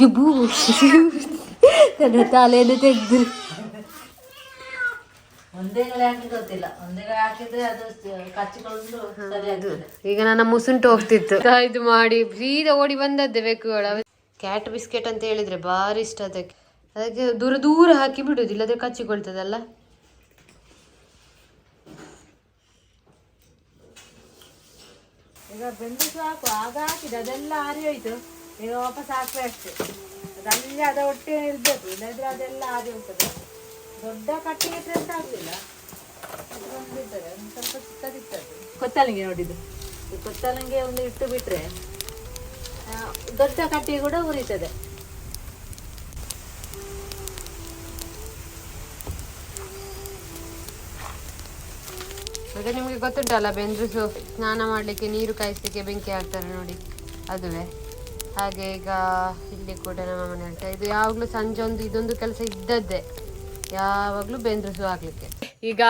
ಜುಬು ನನ್ನ ತಲೆಯನ್ನು ಈಗ ನನ್ನ ಮುಸುಂಟು ಹೋಗ್ತಿತ್ತು. ಇದು ಮಾಡಿ ಬೀದ ಓಡಿ ಬಂದದ್ದೆ ಬೆಕ್ಕುಗಳ ಕ್ಯಾಟ್ ಬಿಸ್ಕೆಟ್ ಅಂತ ಹೇಳಿದ್ರೆ ಭಾರಿ ಇಷ್ಟ ಅದಕ್ಕೆ. ಅದಕ್ಕೆ ದೂರ ದೂರ ಹಾಕಿ ಬಿಡುದು ಇಲ್ಲದ್ರೆ ಕಚ್ಚಿಕೊಳ್ತದಲ್ಲ. ಈಗ ಬೆಂದು ಸಾಕು ಆಗ ಹಾಕಿದೆ ಅದೆಲ್ಲ ಆರಿ ಹೋಯ್ತು ಈಗ ವಾಪಸ್ ಹಾಕ್ಬೇಕು. ಅಷ್ಟೇ ಅದಲ್ಲಿ ಅದ ಒಟ್ಟಿಗೆ ಇರ್ಬೇಕು ಇಲ್ಲದ್ರೆ ಅದೆಲ್ಲ ಆರಿ ಹೋಗ್ತದೆ. ದೊಡ್ಡ ಕಟ್ಟಿಗೆ ಇಟ್ಟರೆ ಅಂತ ಆಗಲಿಲ್ಲ? ಸ್ವಲ್ಪ ಚಿಕ್ಕದಿರ್ತದೆ ಕೊತ್ತಲಂಗಿ ನೋಡಿದ್ದು. ಈ ಕೊತ್ತಲಂಗಿ ಒಂದು ಇಟ್ಟು ಬಿಟ್ರೆ ಆ, ದೊಡ್ಡ ಕಟ್ಟಿಗೆ ಕೂಡ ಉರಿತದೆ. ಮತ್ತೆ ನಿಮಗೆ ಗೊತ್ತುಂಟಲ್ಲ ಬೆಂದ್ರು ಸ್ನಾನ ಮಾಡಲಿಕ್ಕೆ ನೀರು ಕಾಯಿಸಲಿಕ್ಕೆ ಬೆಂಕಿ ಹಾಕ್ತಾರೆ ನೋಡಿ ಅದುವೇ. ಹಾಗೆ ಈಗ ಇಲ್ಲಿ ಕೂಡ ನಮ್ಮ ಮನೆ ಹೇಳ್ತಾ ಇದು ಯಾವಾಗಲೂ ಸಂಜೆ ಒಂದು ಇದೊಂದು ಕೆಲಸ ಇದ್ದದ್ದೇ. ಯಾವಾಗಲೂ ಬೆಂದ್ರಸು ಆಗ್ಲಿಕ್ಕೆ. ಈಗ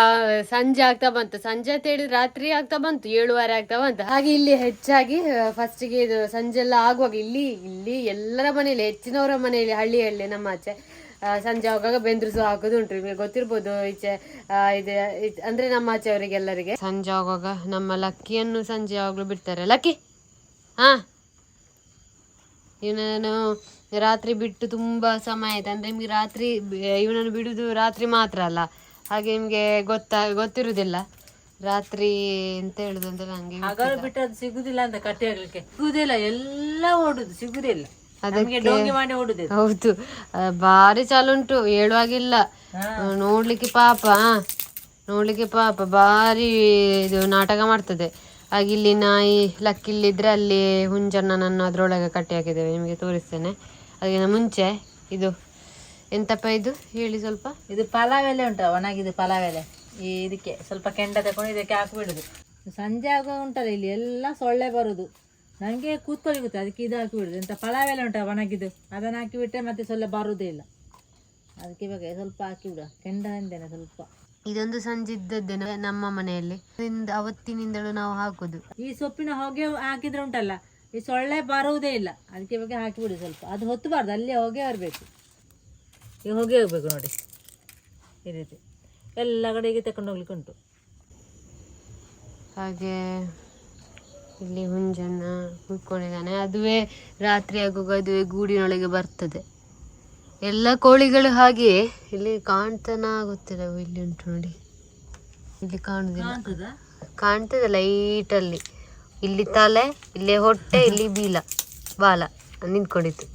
ಸಂಜೆ ಆಗ್ತಾ ಬಂತು. ಸಂಜೆ ಅಂತ ಹೇಳಿದ್ರೆ ರಾತ್ರಿ ಆಗ್ತಾ ಬಂತು. ಏಳುವರೆ ಆಗ್ತಾ ಬಂತು. ಹಾಗೆ ಇಲ್ಲಿ ಹೆಚ್ಚಾಗಿ ಫಸ್ಟಿಗೆ ಇದು ಸಂಜೆ ಎಲ್ಲ ಆಗುವಾಗ ಇಲ್ಲಿ ಇಲ್ಲಿ ಎಲ್ಲರ ಮನೆಯಲ್ಲಿ, ಹೆಚ್ಚಿನವರ ಮನೆಯಲ್ಲಿ ಹಳ್ಳಿ ಹಳ್ಳಿ ನಮ್ಮ ಆಚೆ ಸಂಜೆ ಆಗುವಾಗ ಬೆಂದ್ರಸು ಹಾಕೋದು ನಿಮಗೆ ಗೊತ್ತಿರ್ಬೋದು ಈಚೆ ಇದು, ಇದೆ, ಅಂದ್ರೆ ನಮ್ಮ ಆಚೆ ಅವರಿಗೆಲ್ಲರಿಗೆ ಸಂಜೆ ಆಗುವಾಗ ನಮ್ಮ ಲಕ್ಕಿಯನ್ನು ಸಂಜೆ ಯಾವಾಗಲೂ ಬಿಡ್ತಾರೆ. ಲಕ್ಕಿ? ಹಾ? ಇವನನ್ನು ರಾತ್ರಿ ಬಿಟ್ಟು ತುಂಬಾ ಸಮಯ ಆಯ್ತು. ಅಂದ್ರೆ ನಿಮ್ಗೆ ರಾತ್ರಿ ಇವನನ್ನು ಬಿಡುದು ರಾತ್ರಿ ಮಾತ್ರ ಅಲ್ಲ. ಹಾಗೆ ನಿಮ್ಗೆ ಗೊತ್ತಾ ಗೊತ್ತಿರುವುದಿಲ್ಲ. ರಾತ್ರಿ ಎಂತ ಹೇಳುದು ಅಂತ ನಂಗೆ ಹಗಲು ಬಿಟ್ಟು ಅದು ಸಿಗುದಿಲ್ಲ ಅಂತ ಕಟ್ಟಿ ಹಾಕ್ಲಿಕ್ಕೆ. ಸಿಗುದಿಲ್ಲ ಎಲ್ಲ ಓಡುದು ಸಿಗುದಿಲ್ಲ. ಡೋಂಗಿ ಮಾಡಿ ಓಡುದು ಹೌದು. ಭಾರಿ ಚಾಲು ಉಂಟು ಹೇಳುವಾಗಿಲ್ಲ. ನೋಡ್ಲಿಕ್ಕೆ ಪಾಪ ನೋಡ್ಲಿಕ್ಕೆ ಪಾಪ ಭಾರಿ ಇದು ನಾಟಕ ಮಾಡ್ತದೆ. ಹಾಗೆ ಇಲ್ಲಿ ನಾಯಿ ಲಕ್ಕಿಲ್ಲಿದ್ರೆ ಅಲ್ಲಿ ಹುಂಜನ್ನು ನಾನು ಅದರೊಳಗೆ ಕಟ್ಟಿ ಹಾಕಿದ್ದೇವೆ, ನಿಮಗೆ ತೋರಿಸ್ತೇನೆ. ಅದಕ್ಕಿಂತ ಮುಂಚೆ ಇದು ಎಂತಪ್ಪ ಇದು? ಹೇಳಿ ಸ್ವಲ್ಪ. ಇದು ಪಲಾವ್ ಎಲೆ ಉಂಟು, ಒಣಗಿದು ಪಲಾವ್ ಎಲೆ. ಈ ಇದಕ್ಕೆ ಸ್ವಲ್ಪ ಕೆಂಡ ತಗೊಂಡು ಇದಕ್ಕೆ ಹಾಕಿಬಿಡುದು. ಸಂಜೆ ಆಗುವ ಉಂಟಲ್ಲ, ಇಲ್ಲಿ ಎಲ್ಲ ಸೊಳ್ಳೆ ಬರುದು. ನನಗೆ ಕೂತ್ಕೊಳ್ಳಿ ಗೊತ್ತು ಅದಕ್ಕೆ ಇದು ಹಾಕಿಬಿಡುದು. ಎಂತ ಪಲಾವ್ ಎಲೆ ಉಂಟು ಒಣಗಿದು ಅದನ್ನು ಹಾಕಿಬಿಟ್ರೆ ಮತ್ತೆ ಸೊಳ್ಳೆ ಬರುವುದೇ ಇಲ್ಲ. ಅದಕ್ಕೆ ಇವಾಗ ಸ್ವಲ್ಪ ಹಾಕಿಬಿಡ ಕೆಂಡ ಅಂದೇನೆ ಸ್ವಲ್ಪ. ಇದೊಂದು ಸಂಜೆ ಇದ್ದದ್ದೇ ನಮ್ಮ ಮನೆಯಲ್ಲಿ. ಇಂದ- ಅವತ್ತಿನಿಂದಲೂ ನಾವು ಹಾಕುದು. ಈ ಸೊಪ್ಪಿನ ಹೊಗೆ ಹಾಕಿದ್ರೆ ಉಂಟಲ್ಲ ಈ ಸೊಳ್ಳೆ ಬರುವುದೇ ಇಲ್ಲ. ಅದಕ್ಕೆ ಇವಾಗ ಹಾಕಿಬಿಡಿ ಸ್ವಲ್ಪ. ಅದು ಹೊತ್ತಬಾರ್ದು ಅಲ್ಲಿ ಹೊಗೆ ಬರಬೇಕು ಈ ಹೊಗೆ ಹೋಗ್ಬೇಕು ನೋಡಿ. ಈ ರೀತಿ. ಎಲ್ಲ ಕಡೆಗೆ ತಕೊಂಡು ಹೋಗ್ಲಿಕ್ಕೆ ಉಂಟು. ಹಾಗೆ ಇಲ್ಲಿ ಹುಂಜಣ್ಣ ಕುತ್ಕೊಂಡಿದ್ದಾನೆ. ಅದುವೇ ರಾತ್ರಿ ಆಗುವಾಗ ಅದುವೇ ಗೂಡಿನೊಳಗೆ ಬರ್ತದೆ. ಎಲ್ಲ ಕೋಳಿಗಳು ಹಾಗೆಯೇ ಇಲ್ಲಿ ಕಾಣ್ತಾನ ಗೊತ್ತಿಲ್ಲ ಅವು ಇಲ್ಲಿ ಉಂಟು ನೋಡಿ. ಇಲ್ಲಿ ಕಾಣುದಿಲ್ಲ. ಕಾಣ್ತದ? ಲೈಟಲ್ಲಿ ಇಲ್ಲಿ ತಲೆ ಇಲ್ಲಿ ಹೊಟ್ಟೆ ಇಲ್ಲಿ ಬೀಲ ಬಾಲ ನಿಂತ್ಕೊಂಡಿತ್ತು.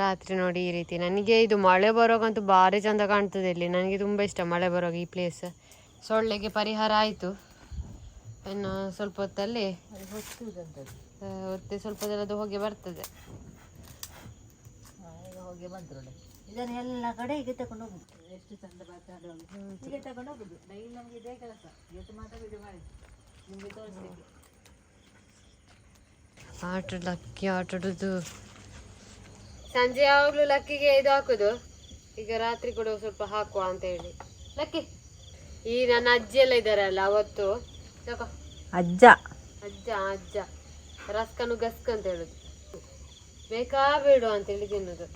ರಾತ್ರಿ ನೋಡಿ ಈ ರೀತಿ. ನನಗೆ ಇದು ಮಳೆ ಬರೋಕ್ಕಂತೂ ಭಾರಿ ಚಂದ ಕಾಣ್ತದೆ ಇಲ್ಲಿ. ನನಗೆ ತುಂಬ ಇಷ್ಟ ಮಳೆ ಬರೋ ಈ ಪ್ಲೇಸ್ ಸೊಳ್ಳೆಗೆ ಪರಿಹಾರ ಆಯಿತು. ಇನ್ನು ಸ್ವಲ್ಪ ಹೊತ್ತಲ್ಲಿ ಹೊತ್ತು ಸ್ವಲ್ಪ ದಿನದ ಹೋಗಿ ಬರ್ತದೆ. ಬಂತು ನೋಡಿ ಇದನ್ನು ಎಲ್ಲ ಕಡೆ ಹೀಗೆ ತಗೊಂಡು ಹೋಗುದು ಎಷ್ಟು ಚಂದ ಬರ್ತಾರೆ ಹೀಗೆ ತಕೊಂಡು ಹೋಗುದು. ಡೈಲಿ ನಮ್ಗೆ ಇದೇ ಕೆಲಸ. ಎಷ್ಟು ಮಾತ್ರ ವಿಡಿಯೋ ಮಾಡಿ. ನಿಮಗೆ ತೋರಿಸ್ಲಿಕ್ಕೆ. ಆಟ ಲಕ್ಕಿ ಆಟಾಡೋದು. ಸಂಜೆ ಯಾವಾಗ್ಲೂ ಲಕ್ಕಿಗೆ ಇದು ಹಾಕುದು. ಈಗ ರಾತ್ರಿ ಕೂಡ ಸ್ವಲ್ಪ ಹಾಕುವ ಅಂತ ಹೇಳಿ. ಲಕ್ಕಿ ಈ ನನ್ನ ಅಜ್ಜಿ ಎಲ್ಲ ಇದ್ದಾರಲ್ಲ ಅವತ್ತು? ತಗೋ ಅಜ್ಜ. ಅಜ್ಜ ಅಜ್ಜ. ರಸ್ಕನು ಗಸ್ಕ ಅಂತ ಹೇಳುದು. ಬೇಕಾ ಬೇಡ ಅಂತ ಹೇಳಿ ತಿನ್ನುದು.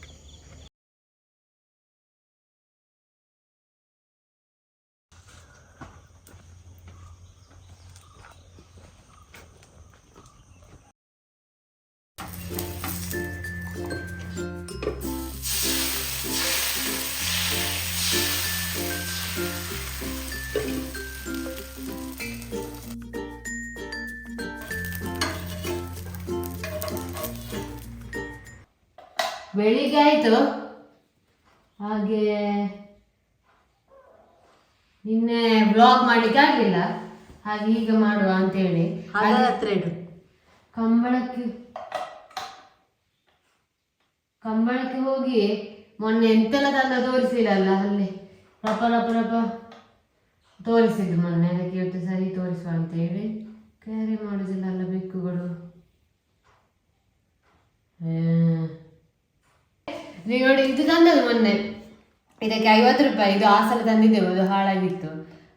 ಬೆಳಿಗ್ಗೆ ಆಯಿತು. ಹಾಗೆ ನಿನ್ನೆ ಬ್ಲಾಗ್ ಮಾಡ್ಲಿಕ್ಕೆ ಆಗಲಿಲ್ಲ. ಹಾಗೆ ಈಗ ಮಾಡುವ ಅಂತ ಹೇಳಿ ಹತ್ರ ಇಡು. ಕಂಬಳಕ್ಕೆ ಕಂಬಳಕ್ಕೆ ಹೋಗಿ ಮೊನ್ನೆ ಎಂತೆಲ್ಲ ತಂದ ತೋರಿಸಿಲ್ಲ ಅಲ್ಲ? ಅಲ್ಲಿ ರಪ ರಪ ರಪ. ತೋರಿಸಿದ್ದು ಮೊನ್ನೆ ಅದಕ್ಕೆ ಇವತ್ತು ಸರಿ ತೋರಿಸುವ ಅಂತ ಹೇಳಿ ಕ್ಯಾರಿ ಮಾಡುದಿಲ್ಲ ಅಲ್ಲ ಬೆಕ್ಕುಗಳು. ಹಾ. ನೀವು ನೋಡಿ ಇದು ತಂದದ್ದು ಮೊನ್ನೆ. ಇದಕ್ಕೆ ಐವತ್ತು ರೂಪಾಯಿ ಇದು ಆ ಸಲ ತಂದಿದ್ದೆವು ಅದು ಹಾಳಾಗಿತ್ತು.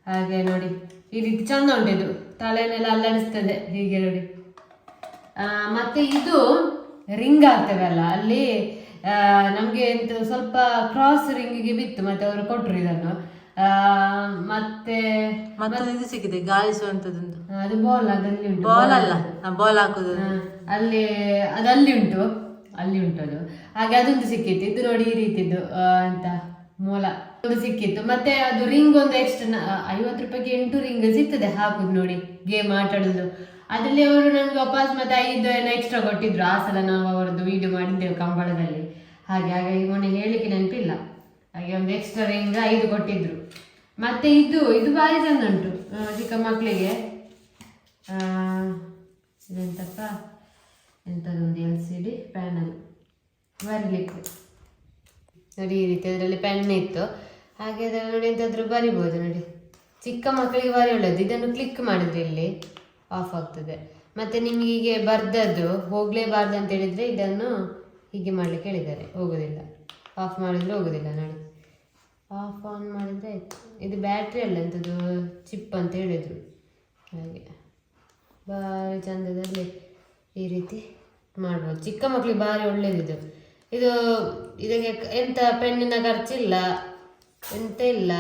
ಹಾಗೆ ನೋಡಿ ಈ ರೀತಿ ಚಂದ ಉಂಟು ಇದು. ತಲೆನೆಲ್ಲ ಅಲ್ಲಾಡಿಸ್ತದೆ ಹೀಗೆ ನೋಡಿ. ಆ, ಮತ್ತೆ ಇದು ರಿಂಗ್ ಆಗ್ತವಲ್ಲ ಅಲ್ಲಿ ನಮಗೆ ನಮ್ಗೆ ಎಂತ ಸ್ವಲ್ಪ ಕ್ರಾಸ್ ರಿಂಗಿಗೆ ಬಿತ್ತು ಮತ್ತೆ ಅವರು ಕೊಟ್ಟರು ಇದನ್ನು. ಮತ್ತೆ ಮತ್ತೊಂದು ಇದು ಸಿಕ್ಕಿದೆ ಗಾಳಿಸುವಂತದ್ದು ಅದು ಬಾಲ್ ಅದಲ್ಲಿ ಉಂಟು ಬಾಲ್ ಅಲ್ಲ ಬಾಲ್ ಹಾಕುದು ಅಲ್ಲಿ ಅದಲ್ಲಿ ಉಂಟು ಅಲ್ಲಿ ಉಂಟು ಅದು. ಹಾಗೆ ಅದೊಂದು ಸಿಕ್ಕಿತ್ತು. ಇದು ನೋಡಿ ಈ ರೀತಿದ್ದು ಅಂತ ಮೂಲ ಒಂದು ಸಿಕ್ಕಿತ್ತು. ಮತ್ತೆ ಅದು ರಿಂಗ್ ಒಂದು ಎಕ್ಸ್ಟ್ರಾ ಐವತ್ತು ರೂಪಾಯಿಗೆ ಎಂಟು ರಿಂಗ್ ಸಿಗ್ತದೆ. ಹಾಕುದು ನೋಡಿ ಗೇಮ್ ಆಟಾಡುದು. ಅದರಲ್ಲಿ ಅವರು ನನಗೆ ವಾಪಸ್ ಮತ್ತೆ ಐದು ಏನ ಎಕ್ಸ್ಟ್ರಾ ಕೊಟ್ಟಿದ್ರು. ಆ ಸಲ ನಾವು ಅವರದ್ದು ವಿಡಿಯೋ ಮಾಡಿದ್ದೇವೆ ಕಂಬಳದಲ್ಲಿ. ಹಾಗೆ ಹಾಗಾಗಿ ಮೊನ್ನೆ ಹೇಳಿಕೆ ನೆನಪಿಲ್ಲ. ಹಾಗೆ ಒಂದು ಎಕ್ಸ್ಟ್ರಾ ರಿಂಗ್ ಐದು ಕೊಟ್ಟಿದ್ರು. ಮತ್ತೆ ಇದು ಇದು ಭಾರಿ ಚಂದ ಉಂಟು ಚಿಕ್ಕ ಮಕ್ಕಳಿಗೆ ಇದೆಂತಪ್ಪ? ಎಂಥದ್ದೊಂದು ಎಲ್ ಸಿ ಡಿ ಪ್ಯಾನಲ್ ಬರಲಿಕ್ಕೆ. ನೋಡಿ, ಈ ರೀತಿ ಅದರಲ್ಲಿ ಪೆನ್ ಇತ್ತು. ಹಾಗೆ ಅದರಲ್ಲಿ ನೋಡಿ ಎಂತಾದರೂ ಬರಿಬೋದು ನೋಡಿ. ಚಿಕ್ಕ ಮಕ್ಕಳಿಗೆ ಬಾರಿ ಒಳ್ಳೆಯದು ಇದನ್ನು ಕ್ಲಿಕ್ ಮಾಡಿದ್ರೆ ಇಲ್ಲಿ ಆಫ್ ಆಗ್ತದೆ. ಮತ್ತೆ ನಿಮಗೆ ಹೀಗೆ ಬರ್ದದ್ದು, ಹೋಗಲೇಬಾರ್ದು ಅಂತ ಹೇಳಿದರೆ ಇದನ್ನು ಹೀಗೆ ಮಾಡಲಿಕ್ಕೆ ಹೇಳಿದ್ದಾರೆ. ಹೋಗೋದಿಲ್ಲ. ಆಫ್ ಮಾಡಿದ್ರೆ ಹೋಗೋದಿಲ್ಲ ನೋಡಿ. ಆಫ್ ಆನ್ ಮಾಡಿದರೆ ಇದು ಬ್ಯಾಟ್ರಿ ಅಲ್ಲ ಎಂಥದ್ದು ಚಿಪ್ ಅಂತ ಹೇಳಿದರು. ಹಾಗೆ. ಭಾರಿ ಚಂದದಲ್ಲಿ ಈ ರೀತಿ ಮಾಡ್ಬೋದು. ಚಿಕ್ಕ ಮಕ್ಕಳಿಗೆ ಭಾರಿ ಒಳ್ಳೇದಿದು. ಇದು ಇದಕ್ಕೆ ಎಂತ ಪೆನ್ನಿನ ಖರ್ಚಿಲ್ಲ ಎಂತ ಇಲ್ಲ.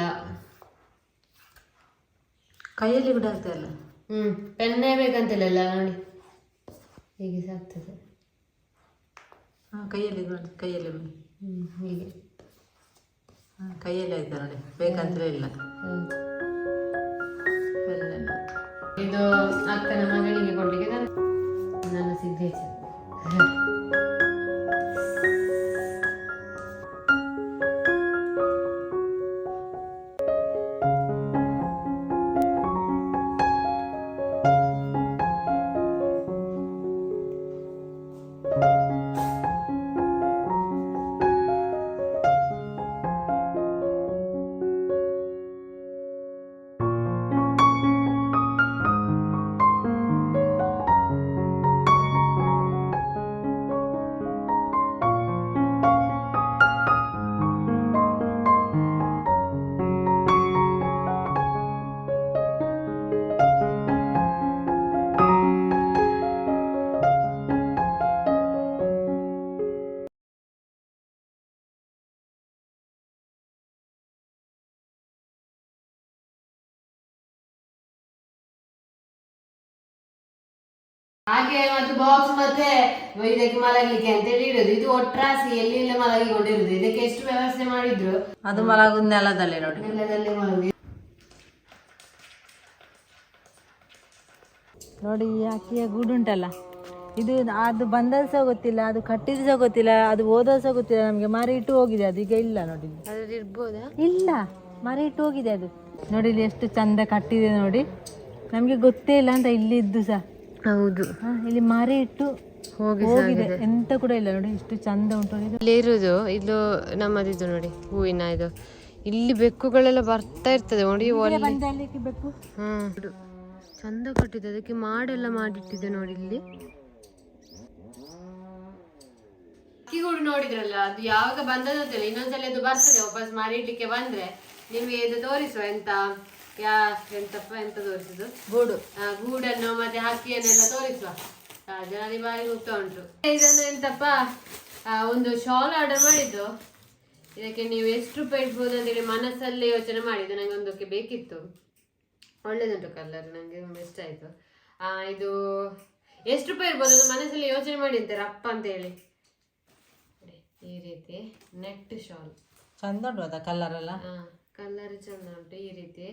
ಕೈಯಲ್ಲಿ ಕೂಡ ಆಗ್ತದಲ್ಲ ಹ್ಞೂ ಪೆನ್ನೇ ಬೇಕಂತಿಲ್ಲ ನೋಡಿ. ಹೀಗೆ ಸಾಕ್ತದೆ. ಹಾಂ ಕೈಯಲ್ಲಿ ಕೈಯಲ್ಲಿ ಹ್ಞೂ ಹೀಗೆ. ಹಾಂ ಕೈಯಲ್ಲಿ ಆಯ್ತಾ ನೋಡಿ? ಬೇಕಂತಲೇ ಇಲ್ಲ. ಪೆನ್ನೆಲ್ಲ ಇದು ಅಕ್ಕನ ಮಗಳಿಗೆ ಕೊಡ್ಲಿಕ್ಕೆ ನಾನು ನನ್ನ ಸಿಗ್ನೇಚರ್ ಹಾಗೆ ಮತ್ತು ಬಾಕ್ಸ್ ಮತ್ತೆ ಇದಕ್ಕೆ ಮಲಗಲಿಕ್ಕೆ ಅಂತ ಹೇಳಿ ಇಡೋದು. ಇದು ಒಟ್ರಾಸಿ ಎಲ್ಲಿ ಮಲಗಿ ಮಲಗಿಕೊಂಡಿರುದು. ಇದಕ್ಕೆ ಎಷ್ಟು ವ್ಯವಸ್ಥೆ ಮಾಡಿದ್ರು? ಅದು ಮಲಗುದು ನೆಲದಲ್ಲಿ ನೋಡಿ. ನೆಲದಲ್ಲಿ ಮಲಗಿ ನೋಡಿ ಈ ಅಕ್ಕಿಯ ಗೂಡು ಉಂಟಲ್ಲ. ಇದು ಅದು ಬಂದದ್ದು ಸಹ ಗೊತ್ತಿಲ್ಲ ಅದು ಕಟ್ಟಿದ ಸಹ ಗೊತ್ತಿಲ್ಲ ಅದು ಓದೋದು ಸಹ ಗೊತ್ತಿಲ್ಲ. ನಮಗೆ ಮರಿ ಇಟ್ಟು ಹೋಗಿದೆ ಅದು. ಈಗ ಇಲ್ಲ ನೋಡಿ. ಇಲ್ಲಿ. ಇರ್ಬೋದಾ? ಇಲ್ಲ ಮರಿ ಇಟ್ಟು ಹೋಗಿದೆ ಅದು. ನೋಡಿ ಇಲ್ಲಿ ಎಷ್ಟು ಚಂದ ಕಟ್ಟಿದೆ ನೋಡಿ. ನಮಗೆ ಗೊತ್ತೇ ಇಲ್ಲ ಅಂತ ಇಲ್ಲಿ ಇದ್ದು ಸಹ. ಹೌದು. ಹಾ, ಇಲ್ಲಿ ಮಾರಿ ಇಟ್ಟು ಹೋಗಿ ಹೋಗಿದೆ. ಎಂತ ಕೂಡ ಇಲ್ಲ ನೋಡಿ ಎಷ್ಟು ಚಂದ ಉಂಟು. ಇಲ್ಲಿ ಇರುದು ಇದು ನಮ್ಮದಿದು ನೋಡಿ ಹೂವಿನ ಇದು. ಇಲ್ಲಿ ಬೆಕ್ಕುಗಳೆಲ್ಲ ಬರ್ತಾ ಇರ್ತದೆ ನೋಡಿ ಬೆಕ್ಕು ಬಂದೆ ಅಲ್ಲಿಗೆ ಬೇಕು ಹ್ಮ್. ಚಂದ ಕಟ್ಟಿದೆ ಅದಕ್ಕೆ ಮಾಡೆಲ್ಲ ಮಾಡಿಟ್ಟಿದೆ ನೋಡಿ ಇಲ್ಲಿ. ಅಕ್ಕಿಗೂಡು ನೋಡಿದ್ರಲ್ಲ ಅದು ಯಾವಾಗ ಬಂದದ್ದು ಇನ್ನೊಂದ್ಸಲಿ ಇನ್ನೊಂದ್ಸಲ ಅದು ಬರ್ತದೆ ವಾಪಸ್ ಮಾರಿಡ್ಲಿಕ್ಕೆ ಬಂದ್ರೆ. ನಿಮ್ಗೆ ಇದು ತೋರಿಸುವ ಎಂತ? ಯಾ ಎಂತಪ್ಪ ಎಂತ ತೋರಿಸುದು ಗೂಡು. ಆ, ಗೂಡನ್ನು ಮತ್ತೆ ಹಕ್ಕಿಯನ್ನೆಲ್ಲ ತೋರಿಸುವ. ಆ, ಜನರಿಗೆ ಬಾರಿ ಹೋಗ್ತಾ ಉಂಟು. ಇದನ್ನು ಎಂತಪ್ಪ? ಆ, ಒಂದು ಶಾಲ್ ಆರ್ಡರ್ ಮಾಡಿದ್ದು. ಇದಕ್ಕೆ ನೀವು ಎಷ್ಟು ರೂಪಾಯಿ ಇಡ್ಬೋದು ಅಂತೇಳಿ ಮನಸ್ಸಲ್ಲೇ ಯೋಚನೆ ಮಾಡಿದ್ದು. ನಂಗೆ ಒಂದಕ್ಕೆ ಬೇಕಿತ್ತು. ಒಳ್ಳೇದುಂಟು ಕಲರ್ ನನಗೆ ತುಂಬ ಇಷ್ಟ ಆಯಿತು. ಇದು ಎಷ್ಟು ರೂಪಾಯಿ ಇರ್ಬೋದು ಅದು ಮನಸ್ಸಲ್ಲಿ ಯೋಚನೆ ಮಾಡಿ ಅಂತಾರೆ ಅಪ್ಪ ಅಂತ ಹೇಳಿ ನೋಡಿ, ಈ ರೀತಿ ನೆಟ್ ಶಾಲ್ ಚಂದ ಉಂಟು ಅದ ಕಲರ್ ಎಲ್ಲ. ಕಲರ್ ಚಂದ ಉಂಟು ಈ ರೀತಿ.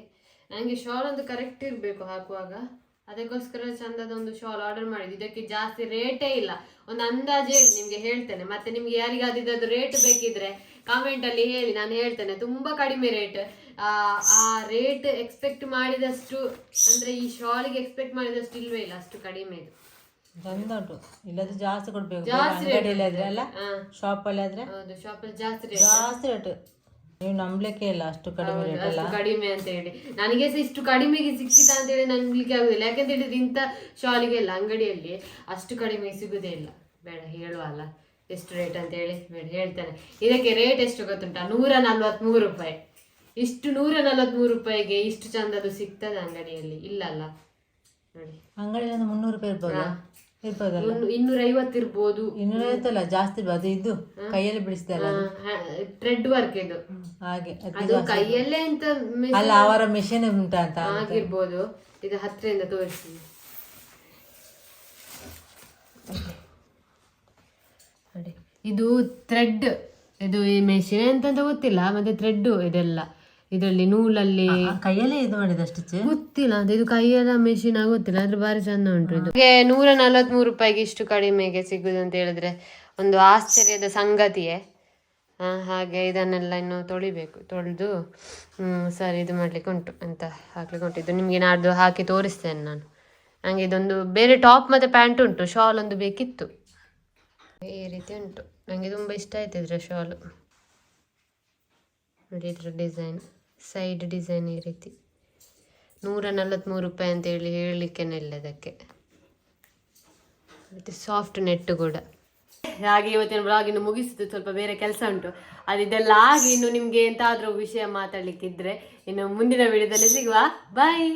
ನನಗೆ ಶಾಲ್ ಒಂದು ಕರೆಕ್ಟ್ ಇರಬೇಕು ಹಾಕುವಾಗ. ಅದಕ್ಕೋಸ್ಕರ ಚಂದದ ಒಂದು ಶಾಲ್ ಆರ್ಡರ್ ಮಾಡಿದ್ದು. ಇದಕ್ಕೆ ಜಾಸ್ತಿ ರೇಟೇ ಇಲ್ಲ. ಒಂದು ಅಂದಾಜು ಹೇಳಿ ನಿಮಗೆ ಹೇಳ್ತೇನೆ. ಮತ್ತೆ ನಿಮ್ಗೆ ಯಾರಿಗಾದ್ರೂ ರೇಟ್ ಬೇಕಿದ್ರೆ ಕಾಮೆಂಟ್ ಅಲ್ಲಿ ಹೇಳಿ ನಾನು ಹೇಳ್ತೇನೆ. ತುಂಬಾ ಕಡಿಮೆ ರೇಟ್ ಆ ರೇಟ್ ಎಕ್ಸ್ಪೆಕ್ಟ್ ಮಾಡಿದಷ್ಟು ಅಂದ್ರೆ ಈ ಶಾಲಿಗೆ ಎಕ್ಸ್ಪೆಕ್ಟ್ ಮಾಡಿದಷ್ಟು ಇಲ್ವೇ ಇಲ್ಲ ಅಷ್ಟು ಕಡಿಮೆ ಇದು. ಚಂದ ಇಲ್ಲದ್ರೆ ಜಾಸ್ತಿ ಕೊಡ್ಬೇಕು. ಜಾಸ್ತಿ ರೇಟ್ ಆದ್ರೆ ಅಲ್ಲ? ಹಾ. ಶಾಪ್ ಅಲ್ಲಿ ಆದ್ರೆ ಹೌದು ಶಾಪಲ್ಲಿ ಜಾಸ್ತಿ ರೇಟ್ ಜಾಸ್ತಿ ರೇಟ್ ನೀವು ನಂಬ್ಲಿಕ್ಕೆ ಇಲ್ಲ ಅಷ್ಟು ಕಡಿಮೆ ರೇಟ್ ಅಲ್ಲ? ಕಡಿಮೆ ಅಂತ ಹೇಳಿ. ನನಗೆ ಸಹ ಇಷ್ಟು ಕಡಿಮೆಗೆ ಸಿಕ್ಕಿತ ಅಂತ ಹೇಳಿ ನಂಬಲಿಕ್ಕೆ ಆಗುದಿಲ್ಲ. ಯಾಕಂತ ಹೇಳಿದ್ರೆ ಇಂಥ ಶಾಲಿಗೆಲ್ಲ ಅಂಗಡಿಯಲ್ಲಿ ಅಷ್ಟು ಕಡಿಮೆ ಸಿಗುದೇ ಇಲ್ಲ. ಬೇಡ ಹೇಳುವ ಅಲ್ಲ. ಎಷ್ಟು ರೇಟ್ ಅಂತ ಹೇಳಿ ಬೇಡ ಹೇಳ್ತಾನೆ. ಇದಕ್ಕೆ ರೇಟ್ ಎಷ್ಟು ಗೊತ್ತುಂಟಾ? ನೂರ ನಲ್ವತ್ಮೂರು ರೂಪಾಯಿ. ಇಷ್ಟು ನೂರ ನಲ್ವತ್ಮೂರು ರೂಪಾಯಿಗೆ ಇಷ್ಟು ಚಂದದು ಸಿಗ್ತದೆ ಅಂಗಡಿಯಲ್ಲಿ? ಇಲ್ಲಲ್ಲ ನೋಡಿ. ಅಂಗಡಿಯಲ್ಲಿ ಮುನ್ನೂರು ರೂಪಾಯಿ ಇರ್ಬೋದು? ಹಾ. ಇರ್ಬೋದಲ್ಲ ಮುನ್ನೂ- ಇನ್ನೂರ ಐವತ್ತು ಇರ್ಬೋದು. ಇನ್ನೂರೈವತ್ತಲ್ಲ ಜಾಸ್ತಿ. ಅದು ಇದು ಕೈಯಲ್ಲಿ ಬಿಡಿಸ್ತಾರೆ ಥ್ರೆಡ್ ವರ್ಕ್ ಇದು. ಹಾಗೆ ಅದು ಕೈಯಲ್ಲೇ ಅಂತ ಅಲ್ಲ ಅವರ ಮಿಷನ್ ಉಂಟಾ ಅಂತ. ಆಗಿರ್ಬೋದು. ಇದು ಹತ್ತಿರದಿಂದ ತೋರಿಸ್ತೀನಿ. ಇದು ಥ್ರೆಡ್ ಇದು ಈ ಮೆಷಿನ್ ಎಂತ ಗೊತ್ತಿಲ್ಲ ಮತ್ತೆ ಥ್ರೆಡ್ ಇದೆಲ್ಲ. ಇದರಲ್ಲಿ ನೂಲಲ್ಲಿ ಕೈಯಲ್ಲಿ ಇದು ಮಾಡಿದ ಸ್ಟಿಚ್ ಗೊತ್ತಿಲ್ಲ ಅದು ಇದು ಕೈಯಲ್ಲ ಮೆಷಿನ್ ಗೊತ್ತಿಲ್ಲ ಆದ್ರೆ ಬಾರಿ ಚಂದ ಉಂಟು ಇದು. ನೂರ ನಲವತ್ಮೂರು ರೂಪಾಯಿಗೆ ಇಷ್ಟು ಕಡಿಮೆಗೆ ಸಿಗುದು ಅಂತ ಹೇಳಿದ್ರೆ ಒಂದು ಆಶ್ಚರ್ಯದ ಸಂಗತಿಯೇ. ಹಾಗೆ ಇದನ್ನೆಲ್ಲ ಇನ್ನು ತೊಳಿಬೇಕು ತೊಳೆದು ಸರಿ ಇದು ಮಾಡ್ಲಿಕ್ಕೆ ಉಂಟು ಅಂತ ಹಾಕ್ಲಿಕ್ಕೆ ಉಂಟು. ಇದು ನಿಮಗೆ ನಾಡ್ದು ಹಾಕಿ ತೋರಿಸ್ತೇನೆ ನಾನು. ನನಗೆ ಇದೊಂದು ಬೇರೆ ಟಾಪ್ ಮತ್ತೆ ಪ್ಯಾಂಟ್ ಉಂಟು ಶಾಲ್ ಒಂದು ಬೇಕಿತ್ತು. ಈ ರೀತಿ ಉಂಟು. ನನಗೆ ತುಂಬ ಇಷ್ಟ ಆಯ್ತಿದ್ರೆ ಶಾಲ್ ಶಾಲು. ನೋಡಿ ಇದ್ರ ಡಿಸೈನ್ ಸೈಡ್ ಡಿಸೈನ್ ಈ ರೀತಿ. ನೂರ ನಲವತ್ತ್ಮೂರು ರೂಪಾಯಿ ಅಂತೇಳಿ ಹೇಳಲಿಕ್ಕೇನೆ ಇಲ್ಲ ಅದಕ್ಕೆ ಮತ್ತು ಸಾಫ್ಟ್ ನೆಟ್ಟು ಕೂಡ. ಹಾಗೆ ಇವತ್ತಿನ ಬ್ಲಾಗ್ ಇನ್ನು ಮುಗಿಸಿದ್ದು ಸ್ವಲ್ಪ ಬೇರೆ ಕೆಲಸ ಉಂಟು. ಅದು ಇದೆಲ್ಲ ಆಗಿ ಇನ್ನು ನಿಮಗೆ ಎಂತಾದ್ರೂ ವಿಷಯ ಮಾತಾಡ್ಲಿಕ್ಕಿದ್ರೆ ಇನ್ನು ಮುಂದಿನ ವಿಡಿಯೋದಲ್ಲಿ ಸಿಗುವ. ಬಾಯ್